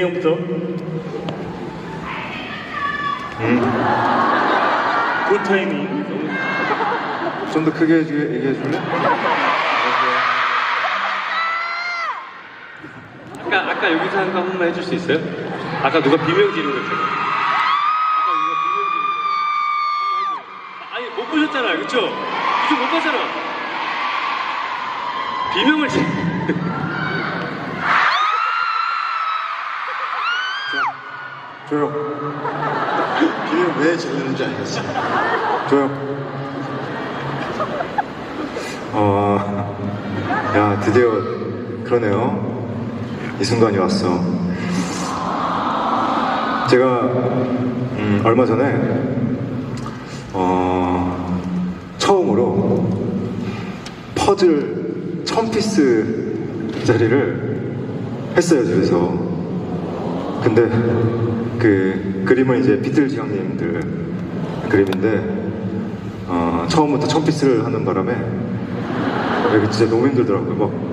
형부터. 음. 굿 타이밍. 좀 더 크게 해주, 얘기해 줄래? 아까 아까 여기서 한 거 한 번만 해줄 수 있어요? 아까 누가 비명 지르는 거 있잖아요. 아까 누가 비명 지르는 거. 한번 해줘요. 아, 아니 못 보셨잖아요, 그쵸? 이쪽 못 봤잖아. 비명을 지. 조용. 비명 왜 지르는지 알겠어. 조용. 어, 야, 드디어 그러네요. 이 순간이 왔어. 제가, 음, 얼마 전에, 어, 처음으로 퍼즐 1000피스짜리를 했어요, 집에서. 근데 그 그림은 이제 비틀즈 형님들 그림인데 어, 처음부터 첫 피스를 하는 바람에 여기 진짜 너무 힘들더라고요. 막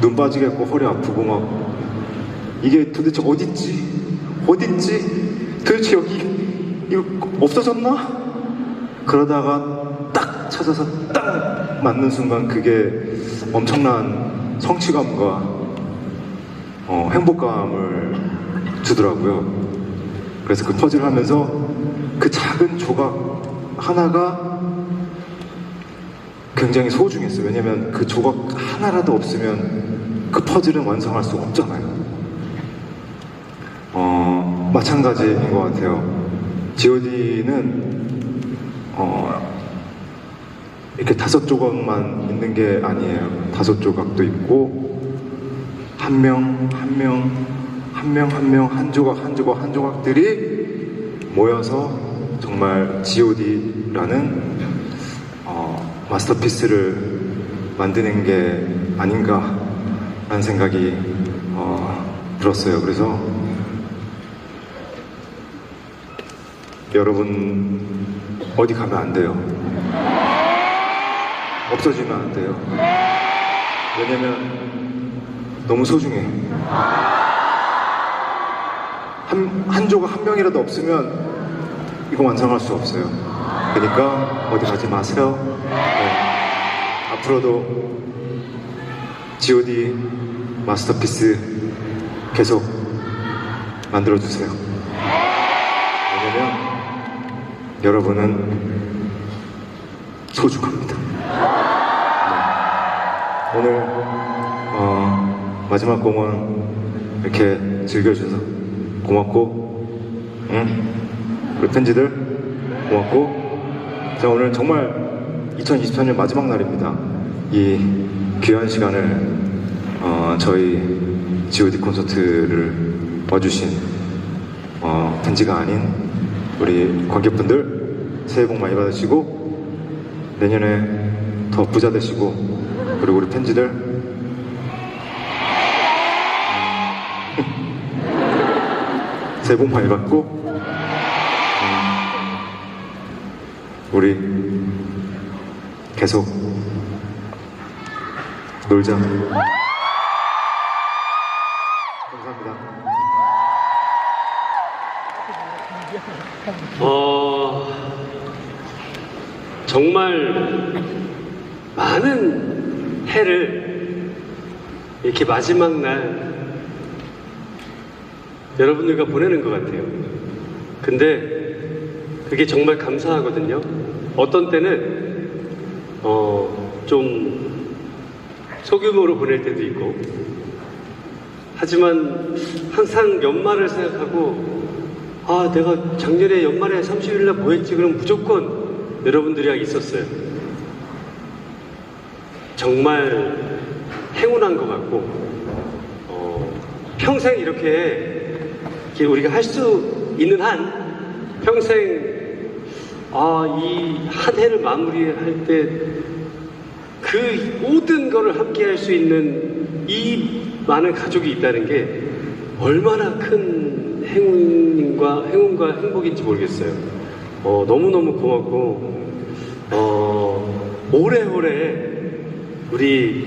눈 빠지겠고 허리 아프고 막 이게 도대체 어딨지? 어딨지? 도대체 여기 이거 없어졌나? 그러다가 딱 찾아서 딱 맞는 순간 그게 엄청난 성취감과 어, 행복감을 주더라고요. 그래서 그 퍼즐 하면서 그 작은 조각 하나가 굉장히 소중했어요. 왜냐면 그 조각 하나라도 없으면 그 퍼즐은 완성할 수 없잖아요. 어, 마찬가지인 것 같아요. GOD는 어, 이렇게 다섯 조각만 있는 게 아니에요. 다섯 조각도 있고 한 명, 한 명, 한 명, 한 명, 한 조각, 한 조각, 한 조각들이 모여서 정말 GOD라는 어, 마스터피스를 만드는 게 아닌가 라는 생각이 어, 들었어요. 그래서 여러분 어디 가면 안 돼요. 없어지면 안 돼요. 왜냐면 너무 소중해. 한, 한 조각 한 명이라도 없으면 이거 완성할 수 없어요. 그러니까 어디 가지 마세요. 네. 앞으로도 GOD 마스터피스 계속 만들어주세요. 왜냐면 여러분은 소중합니다. 네. 오늘 어, 마지막 공원 이렇게 즐겨주셔서 고맙고, 응? 우리 팬지들 고맙고, 자 오늘 정말 2024년 마지막 날입니다. 이 귀한 시간을 어, 저희 G.O.D 콘서트를 와주신 어, 팬지가 아닌 우리 관객분들 새해 복 많이 받으시고 내년에 더 부자 되시고 그리고 우리 팬지들 새해 복 많이 받고 음, 우리 계속 놀자. 감사합니다. 어, 정말 많은 해를 이렇게 마지막 날 여러분들과 보내는 것 같아요. 근데 그게 정말 감사하거든요. 어떤 때는 어, 좀 소규모로 보낼 때도 있고 하지만 항상 연말을 생각하고 아 내가 작년에 연말에 30일 날 뭐 했지 그럼 무조건 여러분들이랑 있었어요 정말 행운한 것 같고 어, 평생 이렇게 우리가 할 수 있는 한 평생 아 이 한 해를 마무리할 때 그 모든 거를 함께 할 수 있는 이 많은 가족이 있다는 게 얼마나 큰 행운과 행운과 행복인지 모르겠어요. 어, 너무너무 고맙고 어, 오래오래 우리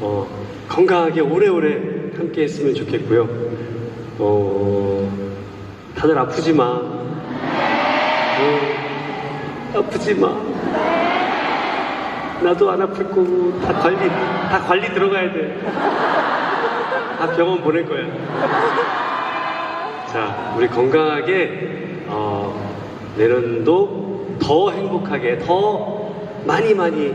어, 건강하게 오래오래 함께 했으면 좋겠고요. 어, 다들 아프지 마. 어, 아프지 마. 나도 안 아플 거고 다 관리 다 관리 들어가야 돼. 다 병원 보낼 거야. 자, 우리 건강하게 어, 내년도 더 행복하게 더 많이 많이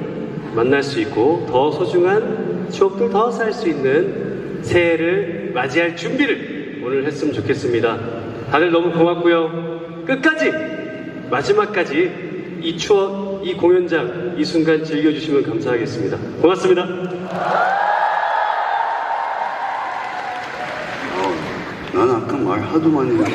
만날 수 있고 더 소중한 추억들 더 쌓을 수 있는 새해를 맞이할 준비를 오늘 했으면 좋겠습니다. 다들 너무 고맙고요. 끝까지 마지막까지 이 추억, 이 공연장, 이 순간 즐겨주시면 감사하겠습니다. 고맙습니다. 난 아까 말 하도 많이 했는데.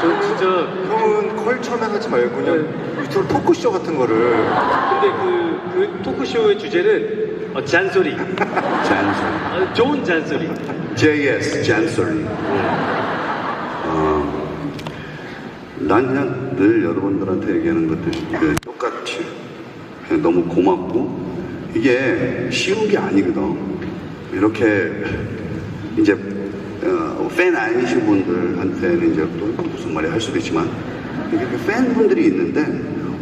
저 진짜 형은 컬처맨 하지 말고 그냥 유튜브 토크쇼 같은 거를 근데 그, 그 토크쇼의 주제는 어, 잔소리. 잔소리. 아, 좋은 잔소리. JS, 잔소리. 어, 난 그냥 늘 여러분들한테 얘기하는 것들 그 똑같이 그냥 너무 고맙고 이게 쉬운 게 아니거든. 이렇게 이제 어, 팬 아니신 분들한테는 이제 또 무슨 말이 할 수도 있지만 이게 그 팬분들이 있는데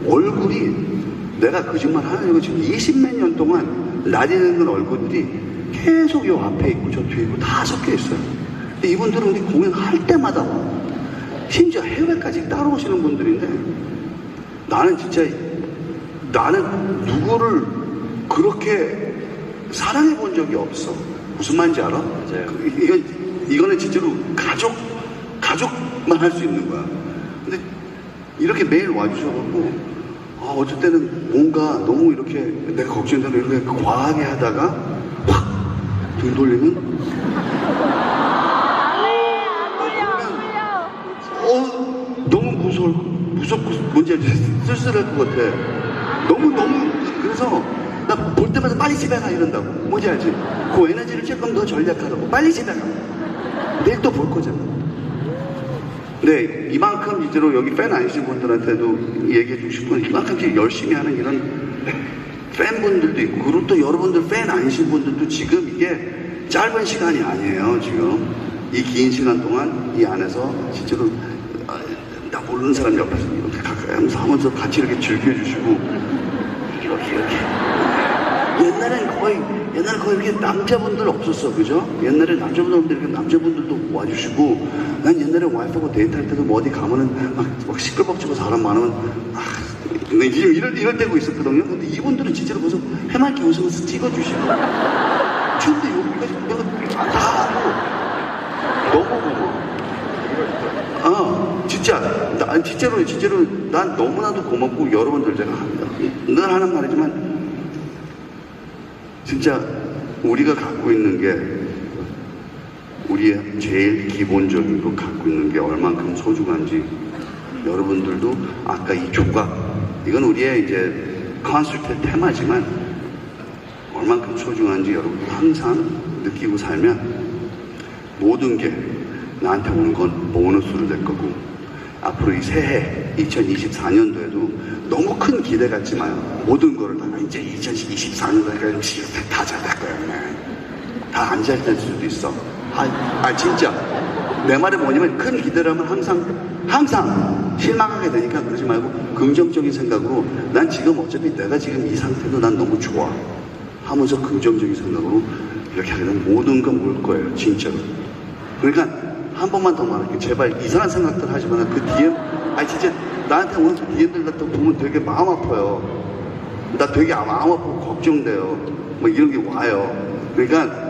얼굴이 내가 거짓말 하는 거 지금 20몇 년 동안 나뉘는 얼굴들이 계속 요 앞에 있고 저 뒤에 있고 다 섞여 있어요. 근데 이분들은 우리 공연할 때마다 와. 심지어 해외까지 따라오시는 분들인데 나는 진짜 나는 누구를 그렇게 사랑해 본 적이 없어. 무슨 말인지 알아? 맞아요. 그, 이건, 이거는 진짜로 가족, 가족만 할 수 있는 거야. 근데 이렇게 매일 와주셔갖고, 아, 어쩔 때는 뭔가 너무 이렇게 내가 걱정대로 이렇게 과하게 하다가 확 등 돌리면 어, 너무 무서워, 무섭고, 뭔지 알지? 쓸쓸할 것 같아. 너무, 너무, 그래서, 나 볼 때마다 빨리 집에 가 이런다고. 뭔지 알지? 그 에너지를 조금 더 전략하라고. 빨리 집에 가. 내일 또 볼 거잖아. 네, 이만큼 진짜로 여기 팬 아니신 분들한테도 얘기해 주고 싶은 이만큼 열심히 하는 이런 팬분들도 있고, 그리고 또 여러분들 팬 아니신 분들도 지금 이게 짧은 시간이 아니에요, 지금. 이 긴 시간 동안 이 안에서 진짜로 아, 나 모르는 사람 옆에서 이렇게 가까이 하면서 하면서 같이 이렇게 즐겨주시고, 이렇게, 이렇게. 옛날엔 거의, 옛날에 거의 이렇게 남자분들 없었어, 그죠? 옛날에 남자분들 이렇게 남자분들도 와주시고, 난 옛날에 와이프하고 데이트할 때도 뭐 어디 가면은 막, 막 시끌벅지고 사람 많으면, 아, 근데 이럴, 이럴, 이럴 때고 있었거든요. 근데 이분들은 진짜로 무슨 해맑게 웃으면서 찍어주시고, 근데 여기까지 내가 다 하고, 너무 고마워. 아, 진짜, 나, 진짜로, 진짜로, 난 너무나도 고맙고, 여러분들 제가 늘 하는 말이지만, 진짜 우리가 갖고 있는 게 우리의 제일 기본적으로 갖고 있는 게 얼만큼 소중한지 여러분들도 아까 이 조각 이건 우리의 이제 콘서트 테마지만 얼만큼 소중한지 여러분들 항상 느끼고 살면 모든 게 나한테 오는 건 보너스로 될 거고 앞으로 이 새해 2024년도에도 너무 큰 기대 갖지 마요. 모든 거를 다 이제 2024년도까지 다잘될 거야. 다 안 잘 될 수도 있어. 아, 아 진짜. 내 말이 뭐냐면 큰 기대를 하면 항상 항상 실망하게 되니까 그러지 말고 긍정적인 생각으로 난 지금 어차피 내가 지금 이 상태도 난 너무 좋아 하면서 긍정적인 생각으로 이렇게 하게 되면 모든 건 올 거예요 진짜로. 그러니까 한 번만 더 말할게 제발 이상한 생각들 하지 마라. 그 DM 아니 진짜 나한테 오는 DM들 같은 거 보면 되게 마음 아파요. 나 되게 마음 아프고 걱정돼요. 뭐 이런 게 와요. 그러니까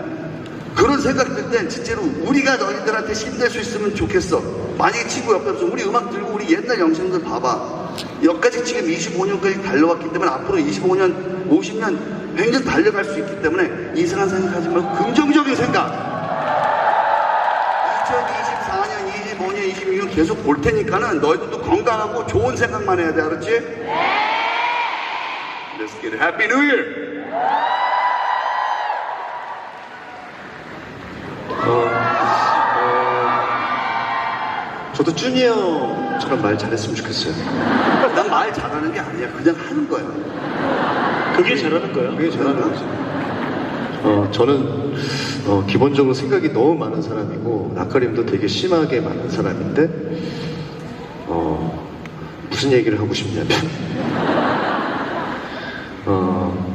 그런 생각 들땐 진짜로 우리가 너희들한테 힘낼 수 있으면 좋겠어. 만약에 친구 옆에 없어 우리 음악 들고 우리 옛날 영상들 봐봐. 여기까지 지금 25년까지 달려왔기 때문에 앞으로 25년, 50년, 100년 달려갈 수 있기 때문에 이상한 생각하지 말고 긍정적인 생각. 2024년, 25년, 26년 계속 볼 테니까는 너희들도 건강하고 좋은 생각만 해야 돼, 알았지? Let's get a happy new year! 저도 준이 형처럼 말 잘했으면 좋겠어요. 난 말 잘하는 게 아니야. 그냥 하는 거야. 그게 잘하는 거야. 그게 잘하는 거지. 어, 저는 어, 기본적으로 생각이 너무 많은 사람이고 낯가림도 되게 심하게 많은 사람인데 어, 무슨 얘기를 하고 싶냐면 어,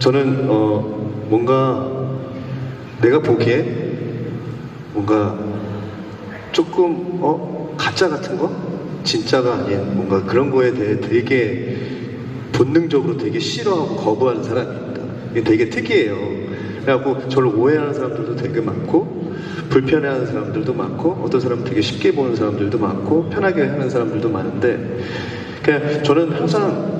저는 어, 뭔가 내가 보기에 뭔가 조금 어 가짜 같은 거 진짜가 아닌 뭔가 그런 거에 대해 되게 본능적으로 되게 싫어하고 거부하는 사람입니다. 이게 되게 특이해요. 그래갖고 저를 오해하는 사람들도 되게 많고 불편해하는 사람들도 많고 어떤 사람은 되게 쉽게 보는 사람들도 많고 편하게 하는 사람들도 많은데 그냥 저는 항상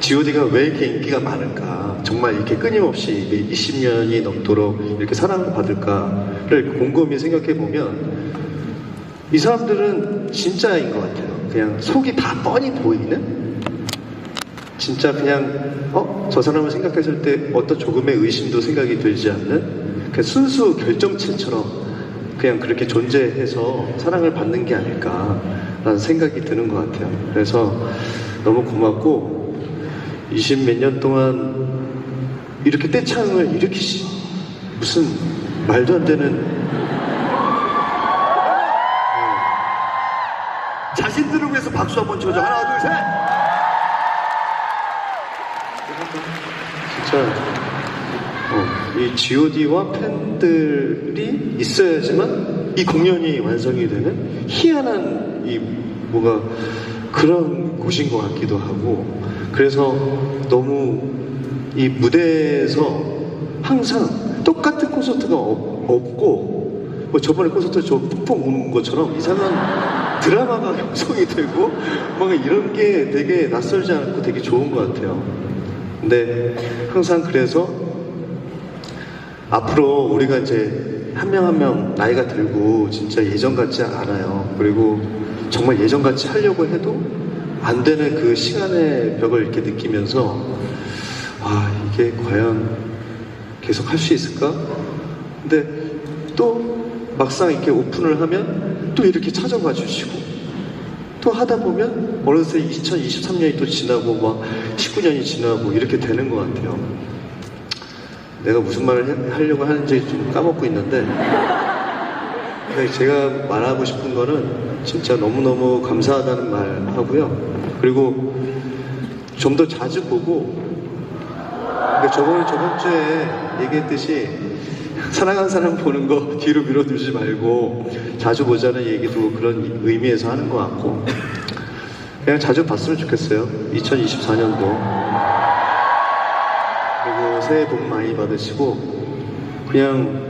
G.O.D가 왜 이렇게 인기가 많을까? 정말 이렇게 끊임없이 20년이 넘도록 이렇게 사랑을 받을까를 곰곰이 생각해 보면 이 사람들은 진짜인 것 같아요. 그냥 속이 다 뻔히 보이는? 진짜 그냥, 어? 저 사람을 생각했을 때 어떤 조금의 의심도 생각이 들지 않는? 그냥 순수 결정체처럼 그냥 그렇게 존재해서 사랑을 받는 게 아닐까라는 생각이 드는 것 같아요. 그래서 너무 고맙고, 20 몇 년 동안 이렇게 떼창을 일으키시 무슨 말도 안 되는 박수 한번 쳐줘. 하나, 둘, 셋. 진짜 어, 이 G.O.D와 팬들이 있어야지만 이 공연이 완성이 되는 희한한 이 뭐가 그런 곳인 것 같기도 하고 그래서 너무 이 무대에서 항상 똑같은 콘서트가 없, 없고 뭐 저번에 콘서트 저 펑펑 우는 것처럼 이상한 드라마가 형성이 되고 뭔가 이런 게 되게 낯설지 않고 되게 좋은 것 같아요. 근데 항상 그래서 앞으로 우리가 이제 한명 한 명 나이가 들고 진짜 예전 같지 않아요. 그리고 정말 예전 같이 하려고 해도 안 되는 그 시간의 벽을 이렇게 느끼면서 아 이게 과연 계속 할 수 있을까? 근데 또 막상 이렇게 오픈을 하면 또 이렇게 찾아와 주시고 또 하다 보면 어느새 2023년이 또 지나고 막 19년이 지나고 이렇게 되는 것 같아요. 내가 무슨 말을 해- 하려고 하는지 좀 까먹고 있는데 제가 말하고 싶은 거는 진짜 너무너무 감사하다는 말 하고요. 그리고 좀 더 자주 보고 그러니까 저번, 저번 주에 얘기했듯이 사랑하는 사람 보는 거 뒤로 밀어두지 말고 자주 보자는 얘기도 그런 의미에서 하는 것 같고 그냥 자주 봤으면 좋겠어요. 2024년도. 그리고 새해 복 많이 받으시고 그냥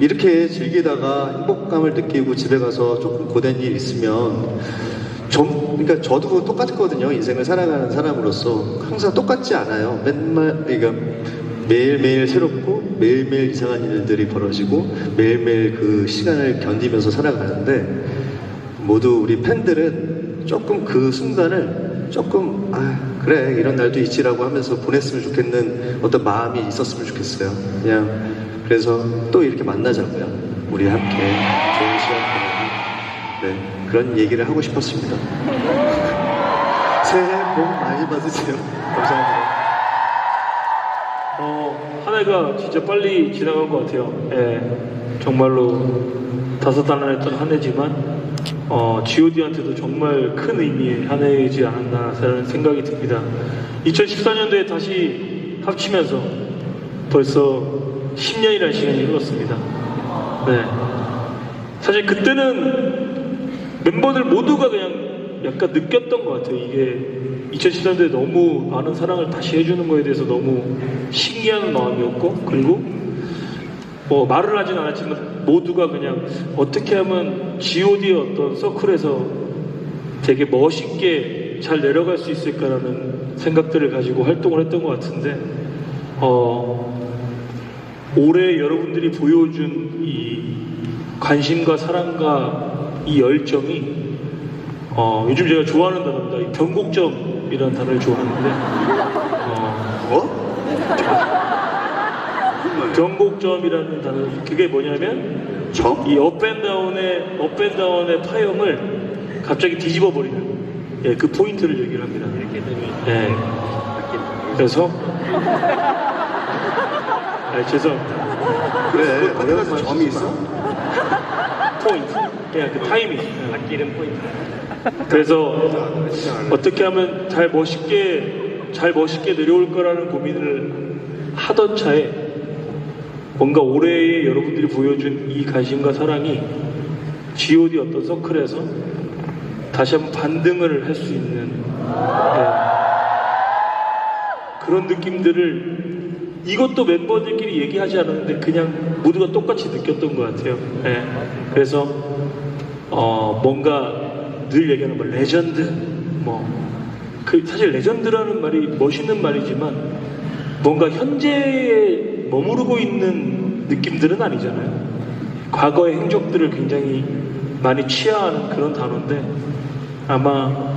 이렇게 즐기다가 행복감을 느끼고 집에 가서 조금 고된 일 있으면 좀 그러니까 저도 똑같거든요 인생을 살아가는 사람으로서 항상 똑같지 않아요 맨날 그러니까 매일매일 새롭고 매일매일 이상한 일들이 벌어지고 매일매일 그 시간을 견디면서 살아가는데 모두 우리 팬들은 조금 그 순간을 조금 아 그래 이런 날도 있지라고 하면서 보냈으면 좋겠는 어떤 마음이 있었으면 좋겠어요. 그냥 그래서 또 이렇게 만나자고요. 우리 함께 좋은 시간 보내고. 네 그런 얘기를 하고 싶었습니다. 새해 복 많이 받으세요. 감사합니다 어, 한 해가 진짜 빨리 지나간 것 같아요. 예, 정말로 다섯 달을 했던 한 해지만 어, G.O.D한테도 정말 큰 의미의 한 해이지 않았나라는 생각이 듭니다. 2014년도에 다시 합치면서 벌써 10년이라는 시간이 흘렀습니다. 네. 사실 그때는 멤버들 모두가 그냥 약간 느꼈던 것 같아요. 이게 2010년도에 너무 많은 사랑을 다시 해주는 거에 대해서 너무 신기한 마음이었고, 그리고 뭐 말을 하진 않았지만 모두가 그냥 어떻게 하면 G.O.D의 어떤 서클에서 되게 멋있게 잘 내려갈 수 있을까라는 생각들을 가지고 활동을 했던 것 같은데, 어, 올해 여러분들이 보여준 이 관심과 사랑과 이 열정이 어, 요즘 제가 좋아하는 단어입니다. 이 변곡점 이라는 단어를 좋아하는데 어, 어? 변곡점이라는 단어 그게 뭐냐면 점? 이 업앤다운의 업앤다운의 파형을 갑자기 뒤집어 버리는 예, 그 포인트를 얘기를 합니다. 예. 그래서 아, 죄송합니다. 그래 어디 가서 점이 있어? 포인트. 그냥 그 타이밍. 아끼는 포인트. 그래서 어떻게 하면 잘 멋있게 잘 멋있게 내려올 거라는 고민을 하던 차에 뭔가 올해의 여러분들이 보여준 이 관심과 사랑이 G.O.D 어떤 서클에서 다시 한번 반등을 할 수 있는 네. 그런 느낌들을 이것도 멤버들끼리 얘기하지 않았는데 그냥 모두가 똑같이 느꼈던 것 같아요. 네. 그래서 어, 뭔가 늘 얘기하는 뭐 레전드 뭐 그 사실 레전드라는 말이 멋있는 말이지만 뭔가 현재에 머무르고 있는 느낌들은 아니잖아요. 과거의 행적들을 굉장히 많이 취하하는 그런 단어인데 아마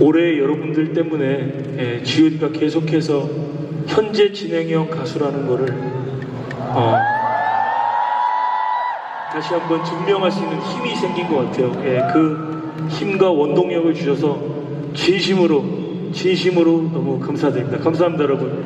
올해 여러분들 때문에 예, G.O.D가 계속해서 현재 진행형 가수라는 거를 어, 다시 한번 증명할 수 있는 힘이 생긴 것 같아요. 예, 그 힘과 원동력을 주셔서 진심으로 진심으로 너무 감사드립니다. 감사합니다, 여러분.